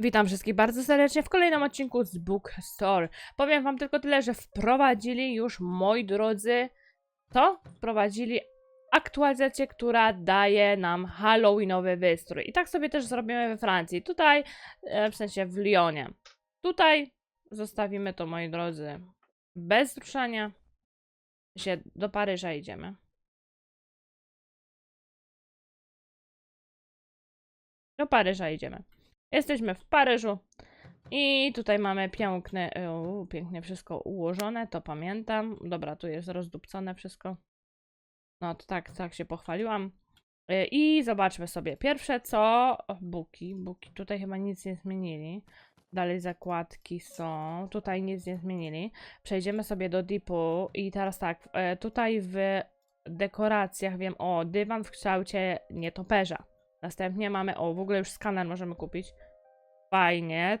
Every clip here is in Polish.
Witam wszystkich bardzo serdecznie w kolejnym odcinku z Book Store. Powiem wam tylko tyle, że wprowadzili już, moi drodzy, to? Wprowadzili aktualizację, która daje nam halloweenowy wystrój. I tak sobie też zrobimy we Francji. Tutaj, e, w sensie w Lyonie. Tutaj zostawimy to, moi drodzy, bez ruszania. Się do Paryża idziemy. Do Paryża idziemy. Jesteśmy w Paryżu i tutaj mamy piękne, u, pięknie wszystko ułożone, to pamiętam. Dobra, tu jest rozdupcone wszystko. No to tak, tak się pochwaliłam. Y, I zobaczmy sobie. Pierwsze co, buki, buki, tutaj chyba nic nie zmienili. Dalej zakładki są, tutaj nic nie zmienili. Przejdziemy sobie do dipu i teraz tak, e, tutaj w dekoracjach wiem, o, dywan w kształcie nietoperza. Następnie mamy, o, w ogóle już skaner możemy kupić. Fajnie.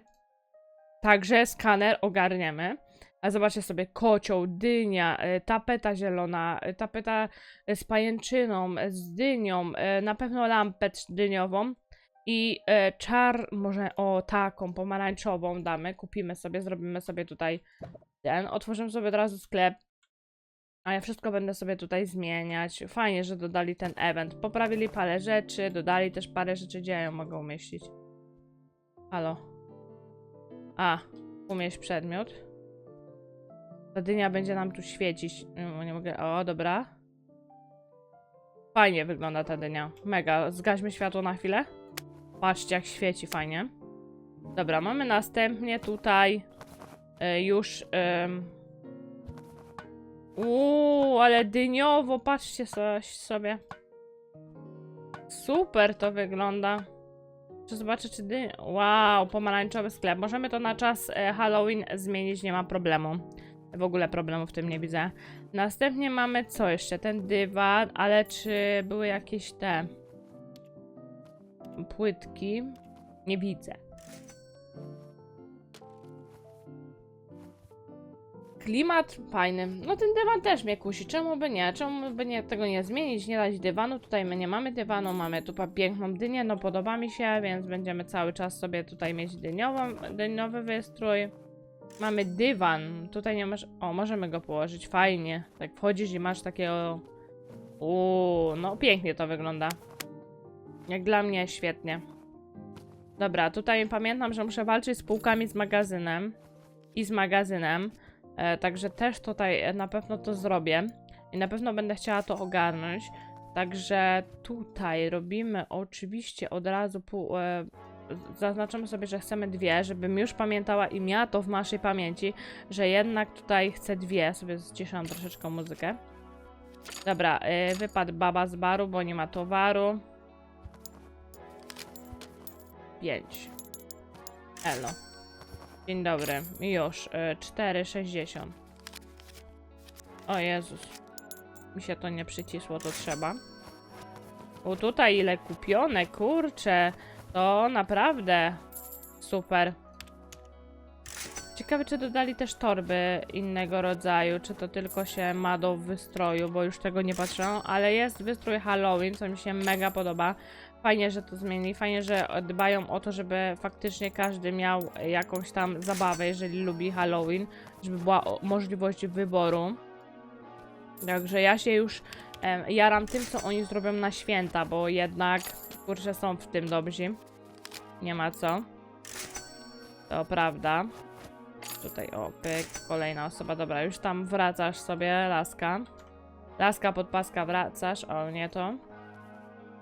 Także skaner ogarniemy. A zobaczcie sobie, kocioł, dynia, y, tapeta zielona, y, tapeta z pajęczyną, y, z dynią, na pewno lampę dyniową i czar, może o taką pomarańczową damy, kupimy sobie, zrobimy sobie tutaj ten, otworzymy sobie od razu sklep, a ja wszystko będę sobie tutaj zmieniać. Fajnie, że dodali ten event. Poprawili parę rzeczy, dodali też parę rzeczy, gdzie ja ją mogę umieścić. Halo. A, umieść przedmiot. Ta dynia będzie nam tu świecić. Mm, Nie mogę. O, dobra. Fajnie wygląda ta dynia. Mega. Zgaśmy światło na chwilę. Patrzcie, jak świeci fajnie. Dobra, mamy następnie tutaj y, już. ym, Uuu, ale dyniowo, patrzcie sobie. Super to wygląda. Czy zobaczę, czy dy... Wow, pomarańczowy sklep. Możemy to na czas e, Halloween zmienić, nie ma problemu. W ogóle problemu w tym nie widzę. Następnie mamy co jeszcze? Ten dywan, ale czy były jakieś te płytki? Nie widzę. Klimat fajny. No ten dywan też mnie kusi. Czemu by nie? Czemu by nie, tego nie zmienić, nie dać dywanu? Tutaj my nie mamy dywanu, mamy tu piękną dynię, no podoba mi się, więc będziemy cały czas sobie tutaj mieć dyniową, dyniowy wystrój. Mamy dywan. Tutaj nie masz... O, możemy go położyć. Fajnie. Tak wchodzisz i masz takiego... Uuu, no pięknie to wygląda. Jak dla mnie świetnie. Dobra, tutaj pamiętam, że muszę walczyć z półkami z magazynem. I z magazynem. E, także też tutaj e, na pewno to zrobię. I na pewno będę chciała to ogarnąć. Także tutaj robimy oczywiście od razu pół, e, zaznaczamy sobie, że chcemy dwie, żebym już pamiętała i miała to w naszej pamięci, że jednak tutaj chcę dwie. Sobie ściszam troszeczkę muzykę. Dobra, y, wypadł baba z baru, bo nie ma towaru. Pięć. Elo. Dzień dobry. Już. Y, 4,60. O Jezus. Mi się to nie przycisło, to trzeba. O, tutaj ile kupione, kurcze. To naprawdę super. Ciekawe, czy dodali też torby innego rodzaju, czy to tylko się ma do wystroju, bo już tego nie patrzę, ale jest wystrój Halloween, co mi się mega podoba. Fajnie, że to zmienili, fajnie, że dbają o to, żeby faktycznie każdy miał jakąś tam zabawę, jeżeli lubi Halloween, żeby była możliwość wyboru. Także ja się już em, jaram tym, co oni zrobią na święta, bo jednak, kurczę, są w tym dobrzy. Nie ma co. To prawda. Tutaj, o, pyk, kolejna osoba. Dobra, już tam wracasz sobie, laska. Laska, podpaska, wracasz. O, nie to.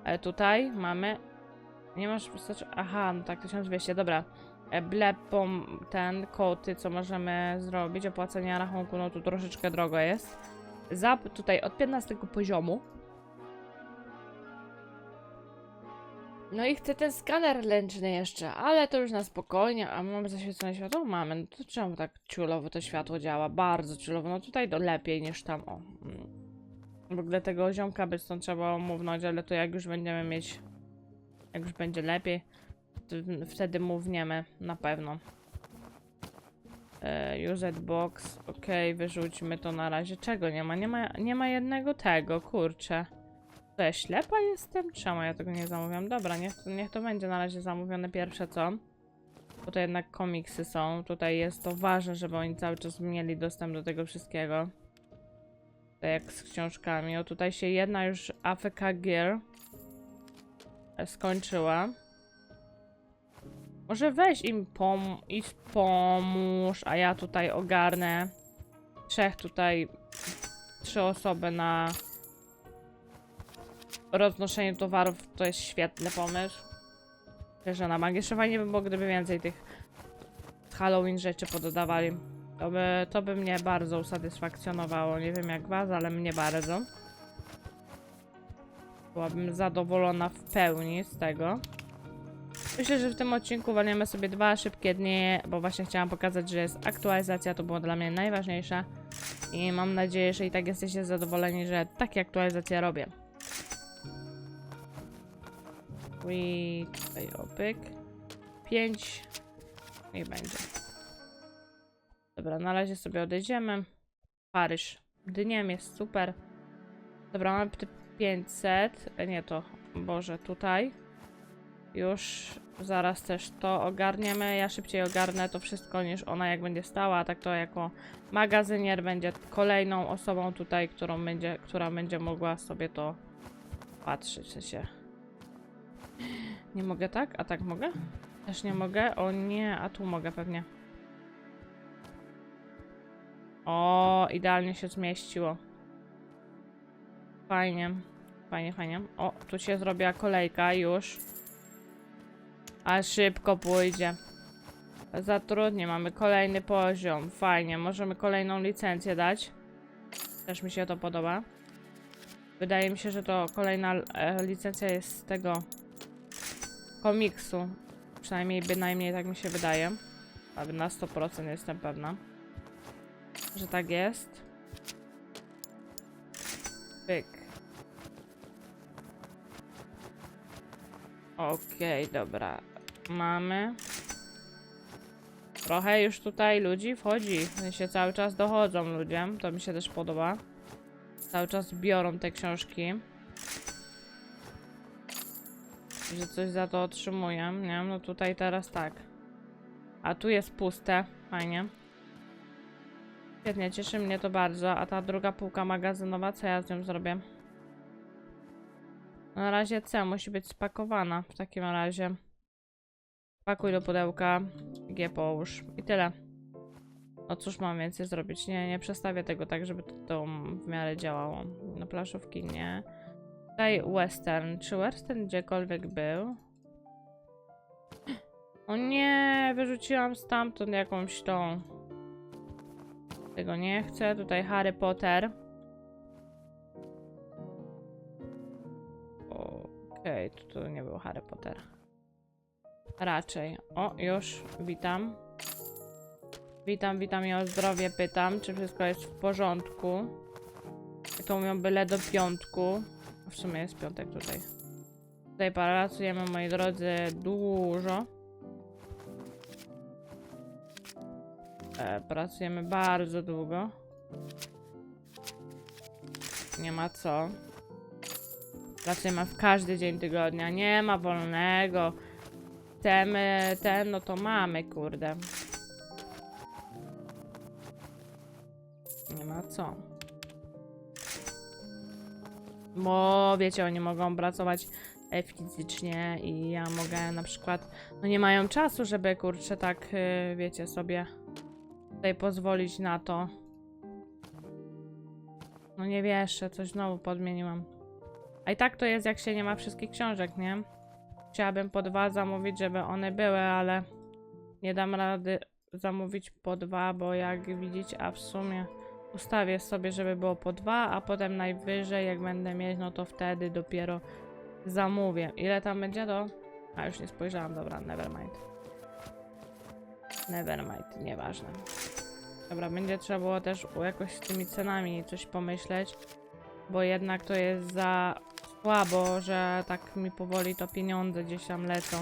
E, tutaj mamy... Nie masz. Aha, no tak, 1200, dobra. E, Blepom, ten, koty, co możemy zrobić. Opłacenie rachunku, no tu troszeczkę drogo jest. Zap tutaj od 15 poziomu. No i chcę ten skaner ręczny jeszcze, ale to już na spokojnie. A mamy zaświecone światło? Mamy. No to czemu tak ciulowo to światło działa? Bardzo ciulowo. No tutaj to lepiej niż tam. O. W ogóle tego ziomka by stąd trzeba omównąć, ale to jak już będziemy mieć... Jak już będzie lepiej, wtedy mówniemy na pewno. E, use it box. Okej, wyrzućmy to na razie. Czego nie ma? Nie ma, nie ma jednego tego, kurczę. To ja ślepa jestem? Czemu ja tego nie zamówiłam? Dobra, niech niech to będzie na razie zamówione pierwsze, co? Bo to jednak komiksy są. Tutaj jest to ważne, żeby oni cały czas mieli dostęp do tego wszystkiego. Tak jak z książkami. O, tutaj się jedna już AFK Gear skończyła. Może weź im pom i pomóż, a ja tutaj ogarnę trzech tutaj, trzy osoby na roznoszenie towarów. To jest świetny pomysł. Że na magię fajnie by było, gdyby więcej tych Halloween rzeczy pododawali. To by, to by mnie bardzo usatysfakcjonowało. Nie wiem jak was, ale mnie bardzo. Byłabym zadowolona w pełni z tego. Myślę, że w tym odcinku walniemy sobie dwa szybkie dni, bo właśnie chciałam pokazać, że jest aktualizacja, to było dla mnie najważniejsze. I mam nadzieję, że i tak jesteście zadowoleni, że takie aktualizacje robię. I tutaj opyk. 5. Niech będzie. Dobra, na razie sobie odejdziemy. Paryż. Dniem jest super. Dobra, mamy te 500. E, Nie to, Boże, tutaj. Już zaraz też to ogarniemy. Ja szybciej ogarnę to wszystko niż ona jak będzie stała, tak to jako magazynier będzie kolejną osobą tutaj, którą będzie, która będzie mogła sobie to patrzeć. W sensie. Nie mogę tak? A tak mogę? Też nie mogę? O nie, a tu mogę pewnie. O, idealnie się zmieściło. Fajnie. Fajnie, fajnie. O, tu się zrobiła kolejka już. A szybko pójdzie. Zatrudnię, mamy kolejny poziom. Fajnie, możemy kolejną licencję dać. Też mi się to podoba. Wydaje mi się, że to kolejna e, licencja jest z tego komiksu. Przynajmniej bynajmniej tak mi się wydaje. Na 100% jestem pewna, że tak jest. Pyk. Okej, dobra. Mamy. Trochę już tutaj ludzi wchodzi. W sensie cały czas dochodzą ludzie. To mi się też podoba. Cały czas biorą te książki. Że coś za to otrzymuję, nie? No tutaj teraz tak. A tu jest puste. Fajnie. Świetnie, cieszy mnie to bardzo. A ta druga półka magazynowa, co ja z nią zrobię? Na razie C musi być spakowana w takim razie. Pakuj do pudełka. G połóż. I tyle. No cóż mam więcej zrobić? Nie, nie przestawię tego tak, żeby to, to w miarę działało. Na plaszówki nie. Tutaj western. Czy western gdziekolwiek był? O nie, wyrzuciłam stamtąd jakąś tą. Tego nie chcę. Tutaj Harry Potter. Okej, tu, tu nie był Harry Potter. Raczej. O, już. Witam. Witam, witam i o zdrowie pytam, czy wszystko jest w porządku. I to mówią byle do piątku. W sumie jest piątek tutaj. Tutaj pracujemy, moi drodzy, dużo. E, pracujemy bardzo długo. Nie ma co. Pracujemy w każdy dzień tygodnia. Nie ma wolnego. Temy, ten, no to mamy, kurde. Nie ma co. Bo wiecie, oni mogą pracować e, fizycznie i ja mogę na przykład, no nie mają czasu, żeby kurczę tak, y, wiecie, sobie tutaj pozwolić na to. No nie wierzę, coś znowu podmieniłam. A i tak to jest, jak się nie ma wszystkich książek, nie? Chciałabym po dwa zamówić, żeby one były, ale nie dam rady zamówić po dwa, bo jak widzicie, a w sumie ustawię sobie, żeby było po dwa, a potem najwyżej, jak będę mieć, no to wtedy dopiero zamówię. Ile tam będzie to? A już nie spojrzałam, dobra, nevermind. Nevermind, nieważne. Dobra, będzie trzeba było też jakoś z tymi cenami coś pomyśleć, bo jednak to jest za słabo, że tak mi powoli to pieniądze gdzieś tam lecą.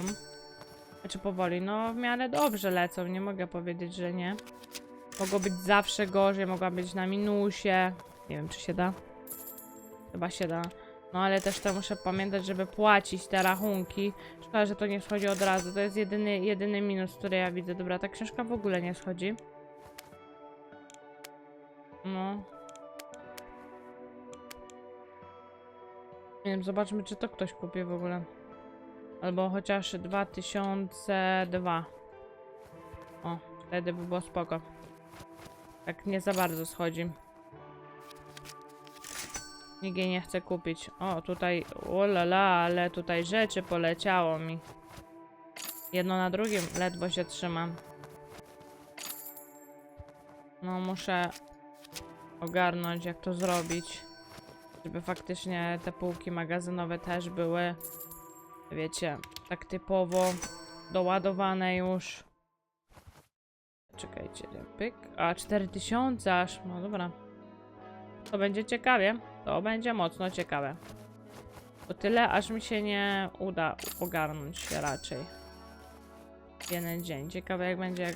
Znaczy powoli, no w miarę dobrze lecą, nie mogę powiedzieć, że nie. Mogło być zawsze gorzej, mogła być na minusie. Nie wiem, czy się da. Chyba się da. No ale też to muszę pamiętać, żeby płacić te rachunki. Szkoda, że to nie schodzi od razu. To jest jedyny, jedyny minus, który ja widzę. Dobra, ta książka w ogóle nie schodzi. No. Nie wiem, zobaczmy, czy to ktoś kupi w ogóle. Albo chociaż 2002. O, wtedy by było spoko. Tak nie za bardzo schodzi. Jej nie chce kupić. O, tutaj, ulala, ale tutaj rzeczy poleciało mi. Jedno na drugim ledwo się trzymam. No, muszę ogarnąć, jak to zrobić. Żeby faktycznie te półki magazynowe też były, wiecie, tak typowo doładowane już. Czekajcie, pyk. A, 4000 aż. No dobra. To będzie ciekawie. To będzie mocno ciekawe. To tyle, aż mi się nie uda ogarnąć raczej. Jeden dzień. Ciekawe jak będzie, jak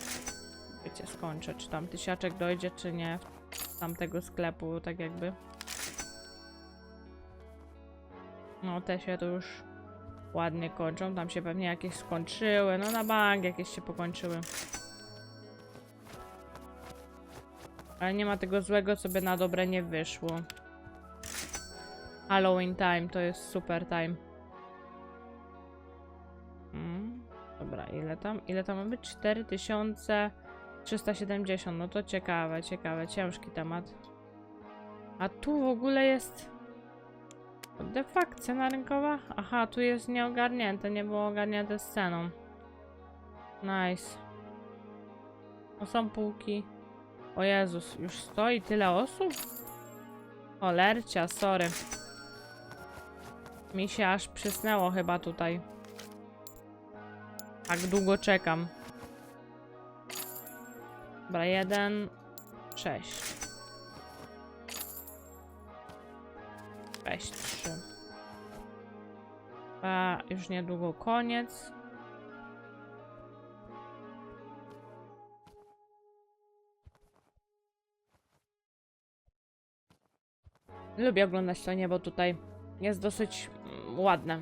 wiecie, skończę. Czy tam tysiaczek dojdzie, czy nie. Z tamtego sklepu, tak jakby. No, te się to już ładnie kończą. Tam się pewnie jakieś skończyły. No, na bank jakieś się pokończyły. Ale nie ma tego złego, co by na dobre nie wyszło. Halloween time to jest super time. Mm, dobra, ile tam? Ile tam mamy? 4370. No to ciekawe, ciekawe, ciężki temat. A tu w ogóle jest. De facto cena rynkowa? Aha, tu jest nieogarnięte, nie było ogarnięte z ceną. Nice. No są półki. O Jezus, już stoi tyle osób? Cholercia, sorry. Mi się aż przysnęło chyba tutaj. Tak długo czekam. Dobra, jeden, sześć. Sześć, trzy. A już niedługo koniec. Lubię oglądać to niebo tutaj. Jest dosyć mm, ładne.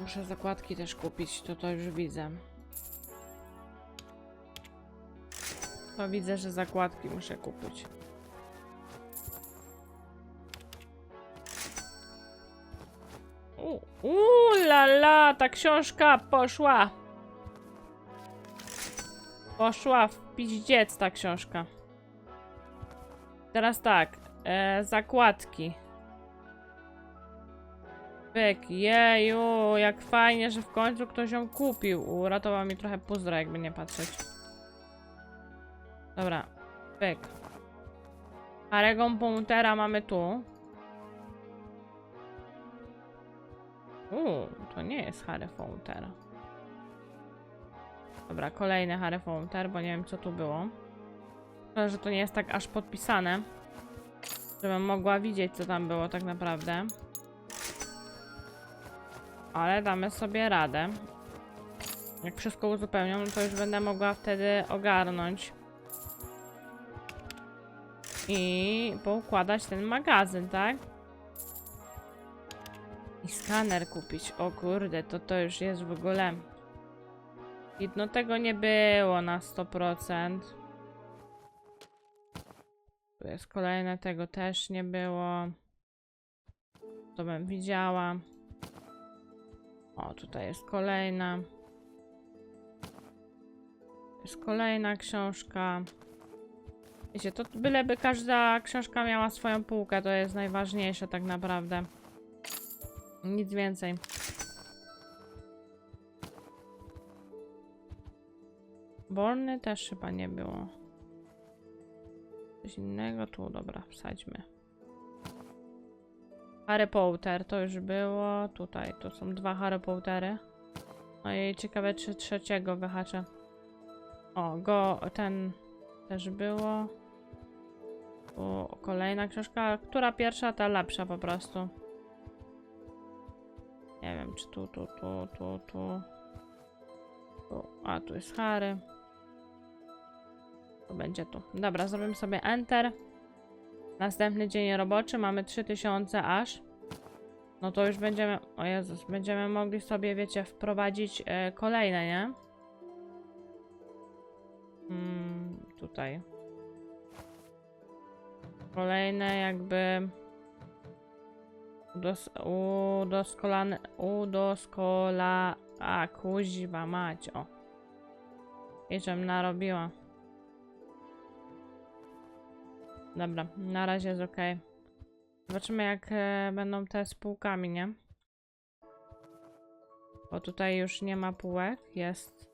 Muszę zakładki też kupić, to to już widzę. To widzę, że zakładki muszę kupić. U, u la la, ta książka poszła. Poszła w piździec ta książka. Teraz tak, e, zakładki. Pyk, jeju, jak fajnie, że w końcu ktoś ją kupił. Uratował mi trochę puzdra, jakby nie patrzeć. Dobra, pyk. Harry'ego Pontera mamy tu. Uuu, to nie jest Harry. Dobra, kolejny Harry bo nie wiem co tu było. Że to nie jest tak aż podpisane. Żebym mogła widzieć, co tam było tak naprawdę. Ale damy sobie radę. Jak wszystko uzupełnią, to już będę mogła wtedy ogarnąć. I poukładać ten magazyn, tak? I skaner kupić. O kurde, to to już jest w ogóle... I no tego nie było na 100%. Tu jest kolejne, tego też nie było. To bym widziała. O, tutaj jest kolejna. Jest kolejna książka. Wiecie, to byleby każda książka miała swoją półkę, to jest najważniejsze tak naprawdę. Nic więcej. Borny też chyba nie było. Coś innego tu, dobra, wsadźmy. Harry Potter to już było. Tutaj, tu są dwa Harry Pottery. No i ciekawe, czy trzeciego wyhaczę. O, go, ten też było. Tu kolejna książka. Która pierwsza, ta lepsza po prostu. Nie wiem, czy tu, tu, tu, tu, tu. A, tu jest Harry. Będzie tu. Dobra, zrobimy sobie Enter. Następny dzień roboczy mamy 3000 aż. No to już będziemy, o Jezus, będziemy mogli sobie, wiecie, wprowadzić e, kolejne, nie? Mm, tutaj. Kolejne jakby udos udoskolane, udoskola... A, kuźwa mać, o. I czym narobiła. Dobra, na razie jest ok. Zobaczymy jak e, będą te z półkami, nie? Bo tutaj już nie ma półek, jest...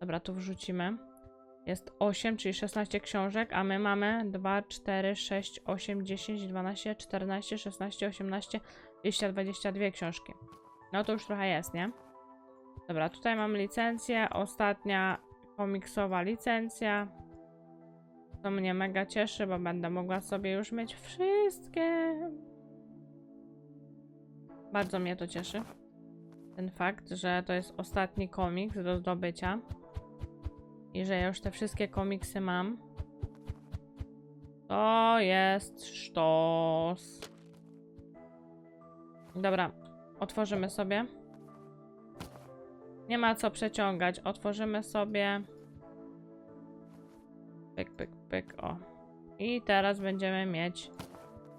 Dobra, tu wrzucimy. Jest 8, czyli 16 książek, a my mamy 2, 4, 6, 8, 10, 12, 14, 16, 18, 20, 22 książki. No to już trochę jest, nie? Dobra, tutaj mamy licencję. Ostatnia komiksowa licencja. To mnie mega cieszy, bo będę mogła sobie już mieć wszystkie. Bardzo mnie to cieszy. Ten fakt, że to jest ostatni komiks do zdobycia. I że już te wszystkie komiksy mam. To jest sztos. Dobra, otworzymy sobie. Nie ma co przeciągać. Otworzymy sobie. Pyk, pyk, pyk. O. I teraz będziemy mieć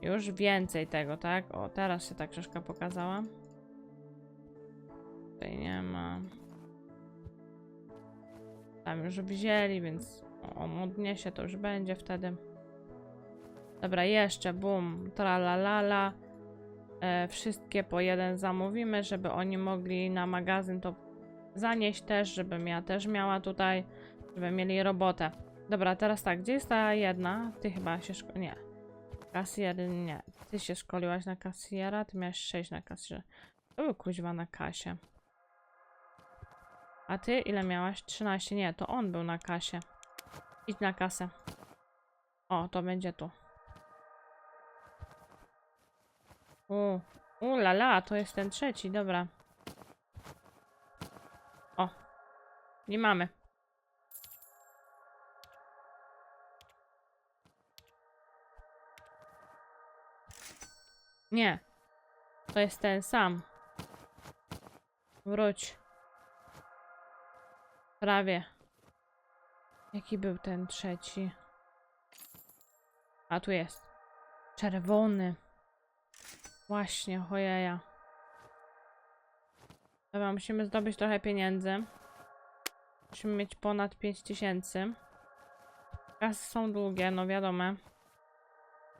już więcej tego, tak? O, teraz się ta książka pokazała. Tutaj nie ma. Tam już wzięli, więc on odniesie, to już będzie wtedy. Dobra, jeszcze, bum, tralalala. E, wszystkie po jeden zamówimy, żeby oni mogli na magazyn to zanieść też, żebym ja też miała tutaj, żeby mieli robotę. Dobra, teraz tak, gdzie jest ta jedna? Ty chyba się szko... Nie. Kasjer, nie. Ty się szkoliłaś na kasjera, ty miałeś 6 na kasjerze. To był kuźwa na kasie. A ty ile miałaś? 13. Nie, to on był na kasie. Idź na kasę. O, to będzie tu. U, u la la, to jest ten trzeci, dobra. O, nie mamy. Nie, to jest ten sam. Wróć. Prawie. Jaki był ten trzeci? A tu jest. Czerwony. Właśnie, chojeja. Dobra, musimy zdobyć trochę pieniędzy. Musimy mieć ponad 5000. Kasy są długie, no wiadomo.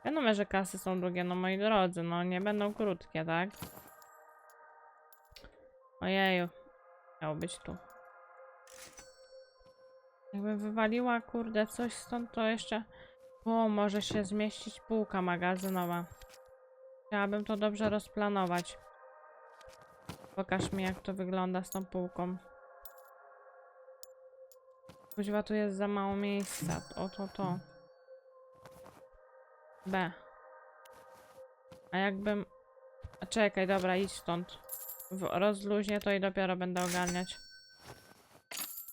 Wiadomo, że kasy są długie, no moi drodzy, no nie będą krótkie, tak? Ojeju. Miało być tu. Jakbym wywaliła, kurde, coś stąd, to jeszcze... O, może się zmieścić półka magazynowa. Chciałabym to dobrze rozplanować. Pokaż mi, jak to wygląda z tą półką. Kuźwa, tu jest za mało miejsca. O, to, to. B. A jakbym... A czekaj, dobra, idź stąd. W rozluźnię to i dopiero będę ogarniać.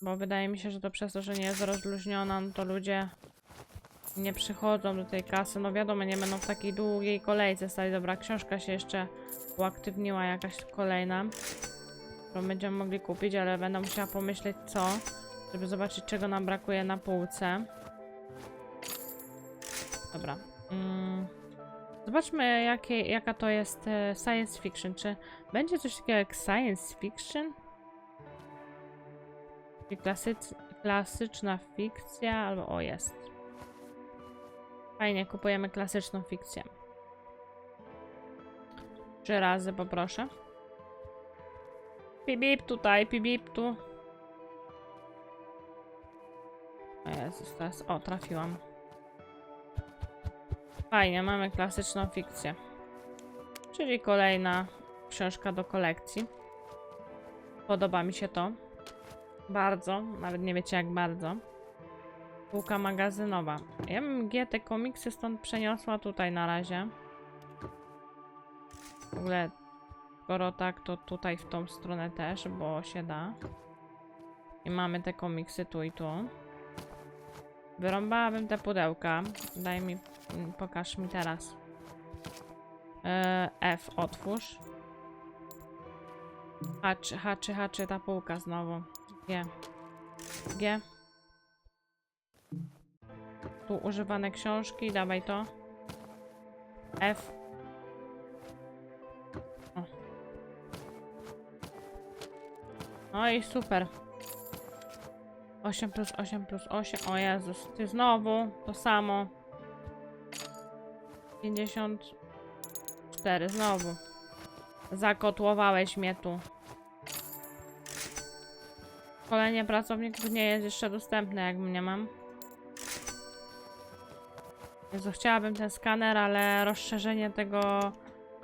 Bo wydaje mi się, że to przez to, że nie jest rozluźniona, no to ludzie nie przychodzą do tej kasy. No wiadomo, nie będą w takiej długiej kolejce stać. Dobra, książka się jeszcze uaktywniła, jakaś kolejna. Którą będziemy mogli kupić, ale będę musiała pomyśleć co, żeby zobaczyć czego nam brakuje na półce. Dobra. Mm. Zobaczmy, jakie, jaka to jest e, science fiction. Czy będzie coś takiego jak science fiction? Czyli klasyc, klasyczna fikcja, albo o jest. Fajnie, kupujemy klasyczną fikcję. Trzy razy poproszę. Pibip tutaj, pibip tu. O Jezus, teraz, o, trafiłam. Fajnie, mamy klasyczną fikcję. Czyli kolejna książka do kolekcji. Podoba mi się to. Bardzo, nawet nie wiecie jak bardzo. Półka magazynowa. Ja bym G te komiksy stąd przeniosła tutaj na razie. W ogóle, skoro tak, to tutaj w tą stronę też, bo się da. I mamy te komiksy tu i tu. Wyrąbałabym te pudełka. Daj mi Pokaż mi teraz. E, F otwórz. Haczy, haczy, haczy ta półka znowu. G. G. Tu używane książki, dawaj to. F. O. No i super. 8 plus 8 plus 8. O Jezus, ty znowu to samo. 54 znowu. Zakotłowałeś mnie tu. Szkolenie pracowników nie jest jeszcze dostępne, jak mnie mam. Jezu, chciałabym ten skaner, ale rozszerzenie tego,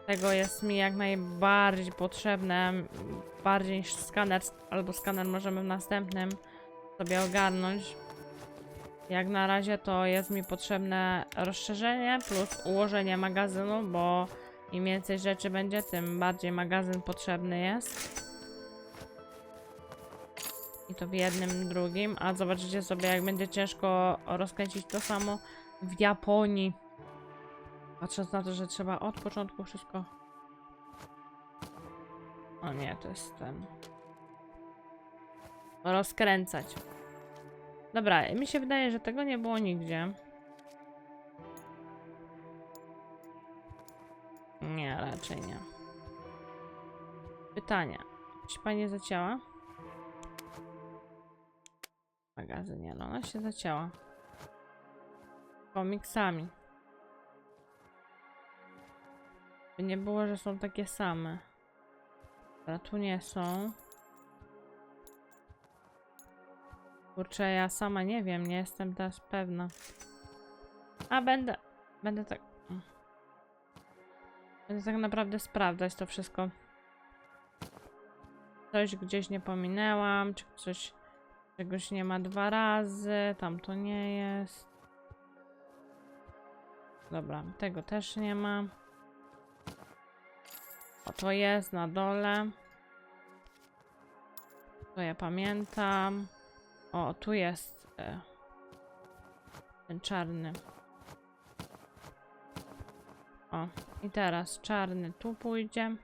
tego jest mi jak najbardziej potrzebne. Bardziej niż skaner, albo skaner możemy w następnym sobie ogarnąć. Jak na razie to jest mi potrzebne rozszerzenie plus ułożenie magazynu, bo im więcej rzeczy będzie, tym bardziej magazyn potrzebny jest. I to w jednym, drugim. A zobaczycie sobie, jak będzie ciężko rozkręcić to samo w Japonii. Patrząc na to, że trzeba od początku wszystko. O nie, to jest ten. Rozkręcać. Dobra, mi się wydaje, że tego nie było nigdzie. Nie, raczej nie. Pytanie. Czy pani zacięła? Magazynie, no ona się zacięła. Komiksami. By nie było, że są takie same. Dobra, tu nie są. Kurczę, ja sama nie wiem, nie jestem teraz pewna. A będę. Będę tak. Będę tak naprawdę sprawdzać to wszystko. Coś gdzieś nie pominęłam, czy coś czegoś nie ma dwa razy, tam to nie jest. Dobra, tego też nie ma. O, to jest na dole. To ja pamiętam. O, tu jest e, ten czarny. O, i teraz czarny tu pójdzie.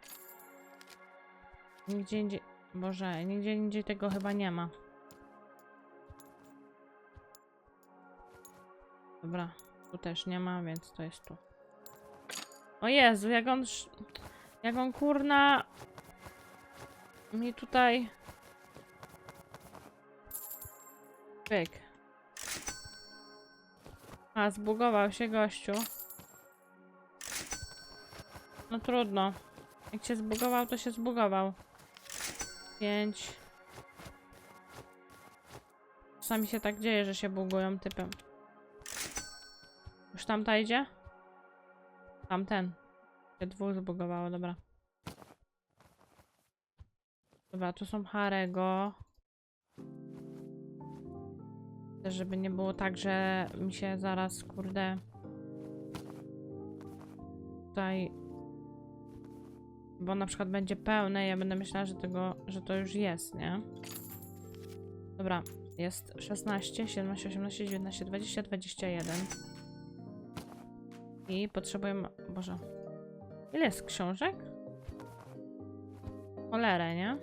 Nigdzie indziej, Boże, nigdzie indziej tego chyba nie ma. Dobra, tu też nie ma, więc to jest tu. O Jezu, jak on... Jak on kurna... Mi tutaj... Pyk. A, zbugował się gościu. No trudno. Jak się zbugował, to się zbugował. Pięć. Czasami się tak dzieje, że się bugują typem. Już tamta idzie? Tamten. Się dwóch zbugowało, dobra. Dobra, tu są Harego. Żeby nie było tak, że mi się zaraz, kurde... Tutaj... Bo na przykład będzie pełne, ja będę myślała, że tego, że to już jest, nie? Dobra, jest 16, 17, 18, 19, 20, 21. I potrzebujemy... Boże. Ile jest książek? Cholerę, nie?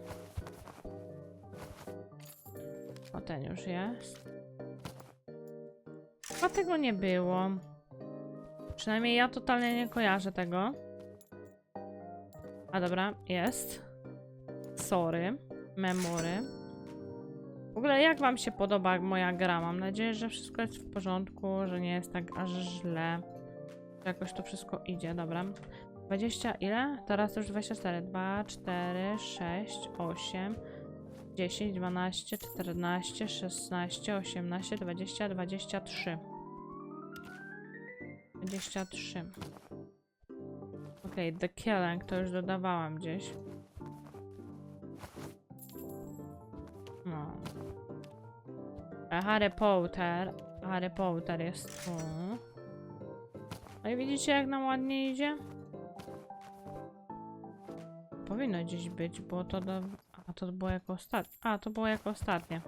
O, ten już jest. Tego nie było. Przynajmniej ja totalnie nie kojarzę tego. A dobra, jest. Sorry. Memory. W ogóle jak wam się podoba moja gra? Mam nadzieję, że wszystko jest w porządku, że nie jest tak aż źle. Że jakoś to wszystko idzie, dobra. 20 ile? Teraz już 24. 2, 4, 6, 8, 10, 12, 14, 16, 18, 20, 23. 23. Okej, The Killing to już dodawałam gdzieś. No. A Harry Potter. Harry Potter jest tu. No i widzicie jak nam ładnie idzie? Powinno gdzieś być, bo to do... A to było jako ostatnie. A, to było jako ostatnie.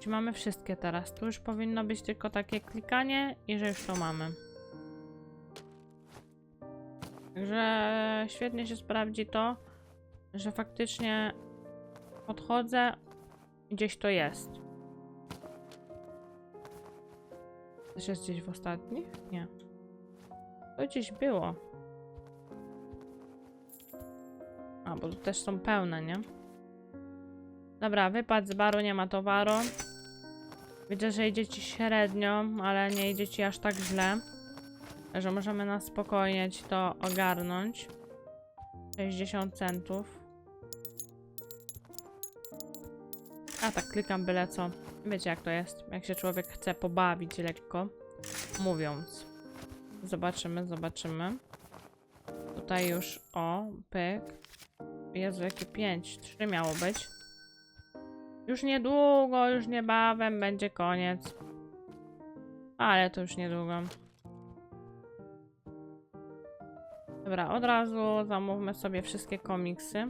Czyli mamy wszystkie teraz. Tu już powinno być tylko takie klikanie i że już to mamy. Także świetnie się sprawdzi to, że faktycznie podchodzę, gdzieś to jest. Też jest gdzieś w ostatnich? Nie. To gdzieś było. A, bo tu też są pełne, nie? Dobra, wypad z baru, nie ma towaru. Widzę, że idzie ci średnio, ale nie idzie ci aż tak źle. Że możemy na spokojnie to ogarnąć. 60 centów. A tak klikam byle co. Wiecie jak to jest, jak się człowiek chce pobawić lekko, mówiąc. Zobaczymy, zobaczymy. Tutaj już, o, pyk. Jezu, jakie 5, 3 miało być. Już niedługo, już niebawem będzie koniec. Ale to już niedługo. Dobra, od razu zamówmy sobie wszystkie komiksy.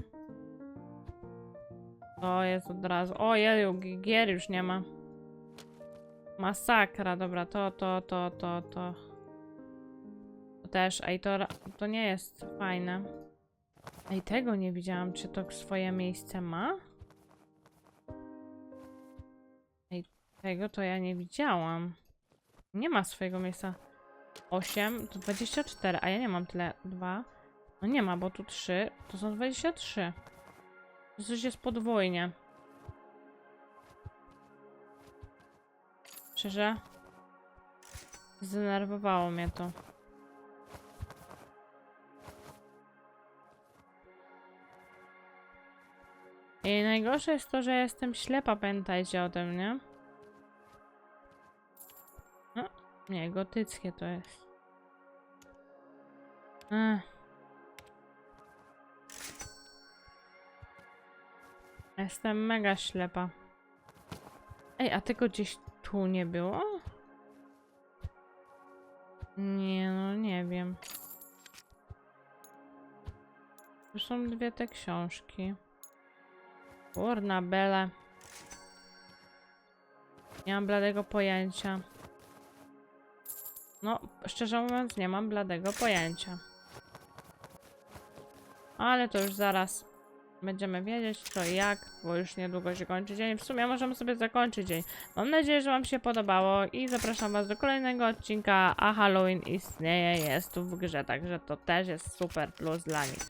To jest od razu. O, jeju, gi- gier już nie ma. Masakra, dobra, to, to, to, to, to. To też, ej, to, to nie jest fajne. Ej, tego nie widziałam, czy to swoje miejsce ma? Ej, tego to ja nie widziałam. Nie ma swojego miejsca. 8 to 24, a ja nie mam tyle. 2. No nie ma, bo tu 3 to są 23. To coś jest podwójnie. Szczerze? Zdenerwowało mnie to. I najgorsze jest to, że jestem ślepa, pamiętajcie o tym, nie? Nie, gotyckie to jest. Ech. Jestem mega ślepa. Ej, a tego gdzieś tu nie było? Nie, no nie wiem. Tu są dwie te książki. Kurna bele. Nie mam bladego pojęcia. No, szczerze mówiąc, nie mam bladego pojęcia. Ale to już zaraz będziemy wiedzieć co i jak, bo już niedługo się kończy dzień. W sumie możemy sobie zakończyć dzień. Mam nadzieję, że Wam się podobało i zapraszam Was do kolejnego odcinka, a Halloween istnieje, jest tu w grze, także to też jest super plus dla nich.